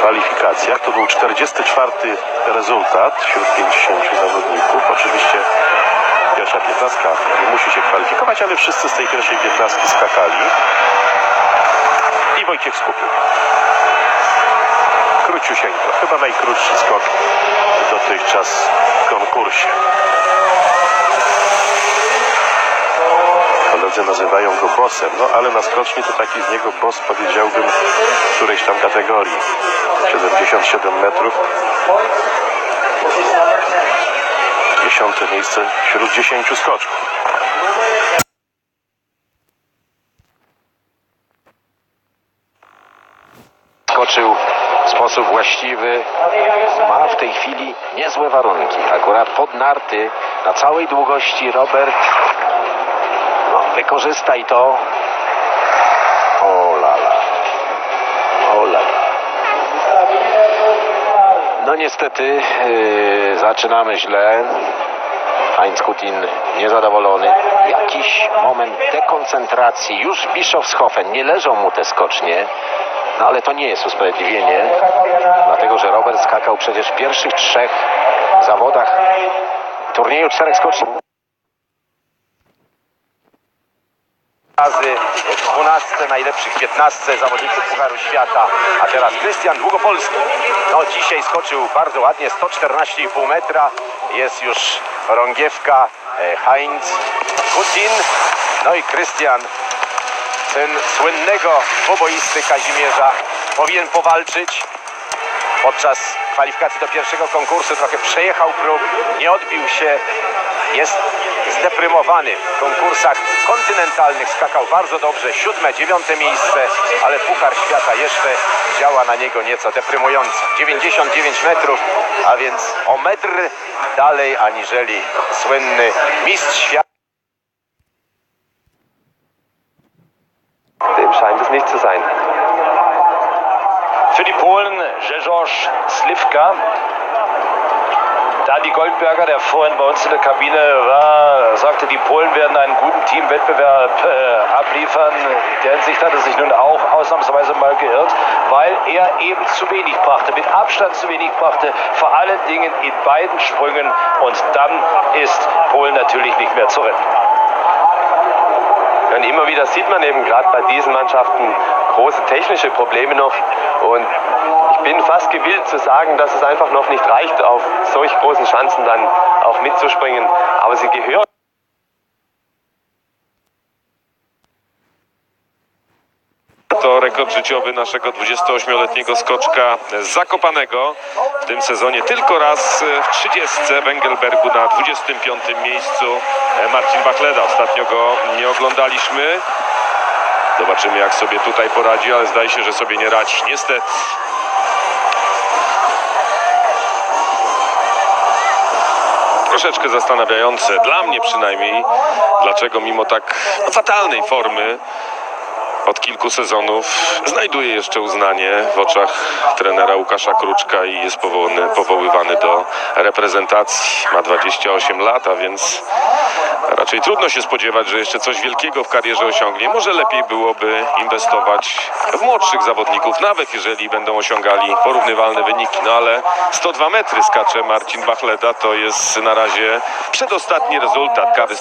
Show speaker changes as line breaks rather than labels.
kwalifikacjach. To był 44 rezultat wśród 50 zawodników. Oczywiście pierwsza 15 nie musi się kwalifikować, ale wszyscy z tej pierwszej 15 skakali. I Wojciech Skupił. Króciusieńko, chyba najkrótszy skok dotychczas w konkursie. Nazywają go bossem, no ale na skoczni to taki z niego boss powiedziałbym w którejś tam kategorii. 77 metrów. Dziesiąte miejsce wśród 10 skoczków.
skoczył w sposób właściwy. Ma w tej chwili niezłe warunki. Akurat pod narty na całej długości Robert wykorzystaj to. O lala. O lala. No niestety yy, zaczynamy źle. Heinz Kutin niezadowolony. Jakiś moment dekoncentracji. Już Bischofshofen nie leżą mu te skocznie. No ale to nie jest usprawiedliwienie, dlatego że Robert skakał przecież w pierwszych trzech zawodach turnieju czterech skoczni. Razy w 12 najlepszych 15 zawodników Pucharu Świata, a teraz Krystian Długopolski. No dzisiaj skoczył bardzo ładnie, 114,5 metra, jest już rągiewka e, Heinz Kutin, no i Krystian syn słynnego boboisty Kazimierza powinien powalczyć. Podczas kwalifikacji do pierwszego konkursu trochę przejechał próg, nie odbił się, jest zdeprymowany w konkursach kontynentalnych, skakał bardzo dobrze, siódme, dziewiąte miejsce, ale Puchar Świata jeszcze działa na niego nieco deprymująco. 99 metrów, a więc o metr dalej aniżeli słynny mistrz świata.
Dem scheint es nicht zu sein.
Für die Polen Grzegorz Slivka. Dani Goldberger, der vorhin bei uns in der Kabine war, sagte, die Polen werden einen guten Teamwettbewerb äh, abliefern. In der Hinsicht hat er sich nun auch ausnahmsweise mal geirrt, weil er eben zu wenig brachte, mit Abstand zu wenig brachte, vor allen Dingen in beiden Sprüngen. Und dann ist Polen natürlich nicht mehr zu retten.
Und immer wieder sieht man eben gerade bei diesen Mannschaften große technische Probleme noch. Und ich bin fast gewillt zu sagen, dass es einfach noch nicht reicht, auf solch großen Chancen dann auch mitzuspringen. Aber sie gehören.
To rekord życiowy naszego 28-letniego skoczka Zakopanego. W tym sezonie tylko raz w 30 w Engelbergu na 25 miejscu Marcin Bachleda. Ostatnio go nie oglądaliśmy. Zobaczymy jak sobie tutaj poradzi, ale zdaje się, że sobie nie radzi. Niestety. Troszeczkę zastanawiające, dla mnie przynajmniej, dlaczego mimo tak fatalnej formy od kilku sezonów znajduje jeszcze uznanie w oczach trenera Łukasza Kruczka i jest powołany, powoływany do reprezentacji. Ma 28 lat, a więc raczej trudno się spodziewać, że jeszcze coś wielkiego w karierze osiągnie. Może lepiej byłoby inwestować w młodszych zawodników, nawet jeżeli będą osiągali porównywalne wyniki. No ale 102 metry skacze Marcin Bachleda, to jest na razie przedostatni rezultat kary